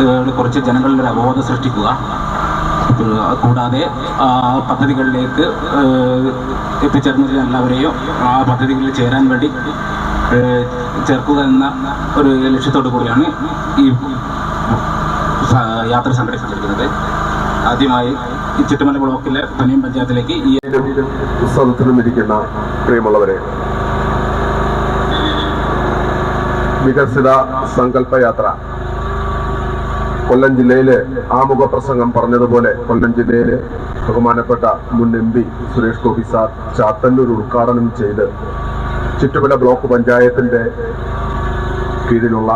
ഏഹ്, ജനങ്ങളുടെ ഒരു അവബോധം സൃഷ്ടിക്കുക. കൂടാതെ പദ്ധതികളിലേക്ക് ഏഹ്, എത്തിച്ചേർന്ന എല്ലാവരെയും ആ പദ്ധതികളിൽ ചേരാൻ വേണ്ടി ചേർക്കുക എന്ന ഒരു ലക്ഷ്യത്തോടു കൂടിയാണ് ഈ യാത്ര സംഘടിപ്പിച്ചിരിക്കുന്നത് ആദ്യമായി ഈ ചുറ്റുമല ബ്ലോക്കിലെ പനിയം പഞ്ചായത്തിലേക്ക് ഈ ഉത്സവത്തിലും ഇരിക്കുന്ന പ്രിയമുള്ളവരെ വികസിത സങ്കല്പ യാത്ര കൊല്ലം ജില്ലയിലെ ആമുഖ പ്രസംഗം പറഞ്ഞതുപോലെ കൊല്ലം ജില്ലയിലെ ബഹുമാനപ്പെട്ട മുൻ M P Suresh Gopi sir Chathannoor ഉദ്ഘാടനം ചെയ്ത് ചുറ്റുപുല ബ്ലോക്ക് പഞ്ചായത്തിന്റെ കീഴിലുള്ള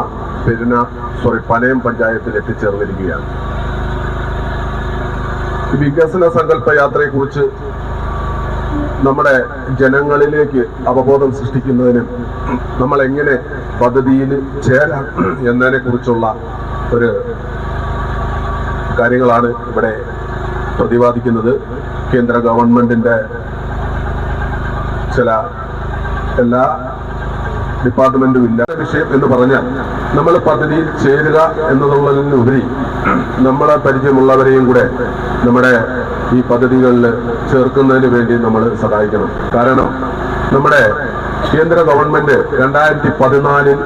പെരുന സോറി പനയം പഞ്ചായത്തിൽ എത്തിച്ചേർന്നിരിക്കുകയാണ്. വികസന സങ്കല്പ യാത്രയെക്കുറിച്ച് നമ്മുടെ ജനങ്ങളിലേക്ക് അവബോധം സൃഷ്ടിക്കുന്നതിനും നമ്മൾ എങ്ങനെ പദ്ധതിയിൽ ചേരാം എന്നതിനെ കുറിച്ചുള്ള ഒരു കാര്യങ്ങളാണ് ഇവിടെ പ്രതിപാദിക്കുന്നത്. കേന്ദ്ര ഗവൺമെന്റിന്റെ ചില എല്ലാ ഡിപ്പാർട്ട്മെന്റും ഇല്ലാത്ത വിഷയം എന്ന് പറഞ്ഞാൽ നമ്മൾ പദ്ധതിയിൽ ചേരുക എന്നതുള്ളതിനുപരി നമ്മളെ പരിചയമുള്ളവരെയും കൂടെ നമ്മുടെ ഈ പദ്ധതികളിൽ ചേർക്കുന്നതിന് വേണ്ടി നമ്മൾ സഹായിക്കണം. കാരണം നമ്മുടെ കേന്ദ്ര ഗവൺമെന്റ് രണ്ടായിരത്തി പതിനാലിൽ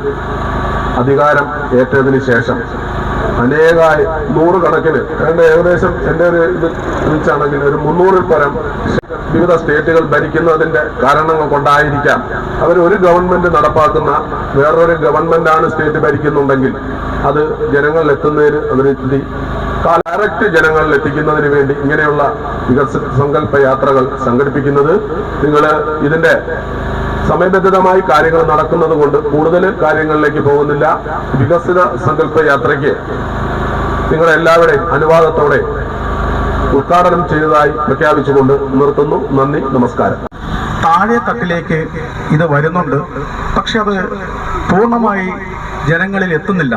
അധികാരം ഏറ്റതിന് ശേഷം അനേക നൂറുകണക്കിന് ഏതാണ്ട് ഏകദേശം എന്റെ ഒരു ഇത് വെച്ചാണെങ്കിൽ ഒരു മുന്നൂറിൽ പരം വിവിധ സ്റ്റേറ്റുകൾ ഭരിക്കുന്നതിന്റെ കാരണങ്ങൾ കൊണ്ടായിരിക്കാം. അവർ ഒരു ഗവൺമെന്റ് നടപ്പാക്കുന്ന വേറൊരു ഗവൺമെന്റാണ് സ്റ്റേറ്റ് ഭരിക്കുന്നുണ്ടെങ്കിൽ അത് ജനങ്ങളിൽ എത്തുന്നതിന് അതിനെത്തി ഡയറക്റ്റ് ജനങ്ങളിൽ എത്തിക്കുന്നതിന് വേണ്ടി ഇങ്ങനെയുള്ള വികസന സങ്കല്പ യാത്രകൾ സംഘടിപ്പിക്കുന്നത്. നിങ്ങൾ ഇതിന്റെ സമയബന്ധിതമായി കാര്യങ്ങൾ നടക്കുന്നത് കൊണ്ട് കൂടുതൽ കാര്യങ്ങളിലേക്ക് പോകുന്നില്ല. വികസിത സങ്കല്പ യാത്രയ്ക്ക് നിങ്ങളെല്ലാവരുടെയും അനുവാദത്തോടെ ഉദ്ഘാടനം ചെയ്തതായി പ്രഖ്യാപിച്ചുകൊണ്ട് നിർത്തുന്നു. നന്ദി നമസ്കാരം. താഴെ തട്ടിലേക്ക് ഇത് വരുന്നുണ്ട്. പക്ഷെ അത് പൂർണമായി ജനങ്ങളിൽ എത്തുന്നില്ല.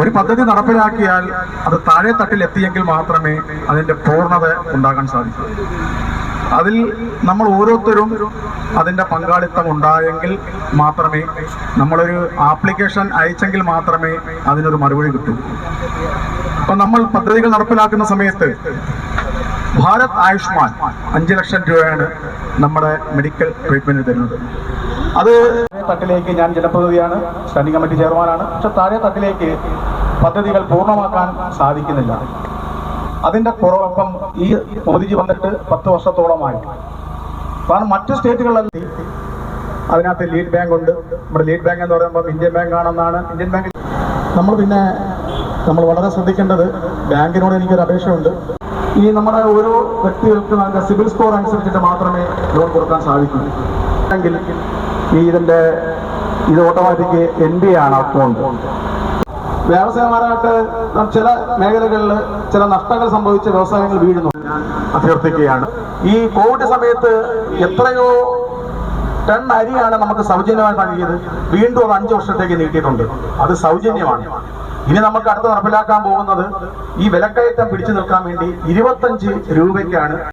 ഒരു പദ്ധതി നടപ്പിലാക്കിയാൽ അത് താഴെ തട്ടിൽ എത്തിയെങ്കിൽ മാത്രമേ അതിന്റെ പൂർണത ഉണ്ടാകാൻ സാധിക്കൂ. അതിൽ നമ്മൾ ഓരോരുത്തരും അതിന്റെ പങ്കാളിത്തം ഉണ്ടായെങ്കിൽ മാത്രമേ നമ്മളൊരു ആപ്ലിക്കേഷൻ അയച്ചെങ്കിൽ മാത്രമേ അതിനൊരു മറുപടി കിട്ടൂ. അപ്പൊ നമ്മൾ പദ്ധതികൾ നടപ്പിലാക്കുന്ന സമയത്ത് ഭാരത് ആയുഷ്മാൻ അഞ്ച് ലക്ഷം രൂപയാണ് നമ്മുടെ മെഡിക്കൽ ട്രീറ്റ്മെന്റ് തരുന്നത്. അത് തട്ടിലേക്ക് ഞാൻ ജനപ്രതിനിധിയാണ് സ്റ്റാൻഡിംഗ് കമ്മിറ്റി ചെയർമാനാണ് പക്ഷെ താഴെ തട്ടിലേക്ക് പദ്ധതികൾ പൂർണമാക്കാൻ സാധിക്കുന്നില്ല. അതിന്റെ കുറവപ്പം ഈ മോദിജി വന്നിട്ട് പത്ത് വർഷത്തോളമായി. കാരണം മറ്റു സ്റ്റേറ്റുകളിലല്ല അതിനകത്ത് ലീഡ് ബാങ്ക് ഉണ്ട്. നമ്മുടെ ലീഡ് ബാങ്ക് എന്ന് പറയുമ്പോൾ ഇന്ത്യൻ ബാങ്ക് ആണെന്നാണ് ഇന്ത്യൻ ബാങ്ക്. നമ്മൾ പിന്നെ നമ്മൾ വളരെ ശ്രദ്ധിക്കേണ്ടത് ബാങ്കിനോട് എനിക്കൊരു അപേക്ഷയുണ്ട്. ഈ നമ്മുടെ ഓരോ വ്യക്തികൾക്ക് നമുക്ക് സിവിൽ സ്കോർ അനുസരിച്ചിട്ട് മാത്രമേ ലോൺ കൊടുക്കാൻ സാധിക്കൂ. എങ്കിൽ ഈ ഇതിന്റെ ഇത് ഓട്ടോമാറ്റിക് എൻ ബി ആണ് അക്കൗണ്ട് വ്യവസായപരമായിട്ട് ചില മേഖലകളിൽ ചില നഷ്ടങ്ങൾ സംഭവിച്ച വ്യവസായങ്ങൾ വീഴുന്നു. അഭ്യർത്ഥിക്കുകയാണ്. ഈ കോവിഡ് സമയത്ത് എത്രയോ ടൺ അരിയാണ് നമുക്ക് സൗജന്യമായി നൽകിയത്. വീണ്ടും അത് അഞ്ചു വർഷത്തേക്ക് നീട്ടിയിട്ടുണ്ട്. അത് സൗജന്യമാണ്. ഇനി നമുക്ക് അടുത്ത് നടപ്പിലാക്കാൻ പോകുന്നത് ഈ വിലക്കയറ്റം പിടിച്ചു നിൽക്കാൻ വേണ്ടി ഇരുപത്തഞ്ച് രൂപയ്ക്കാണ്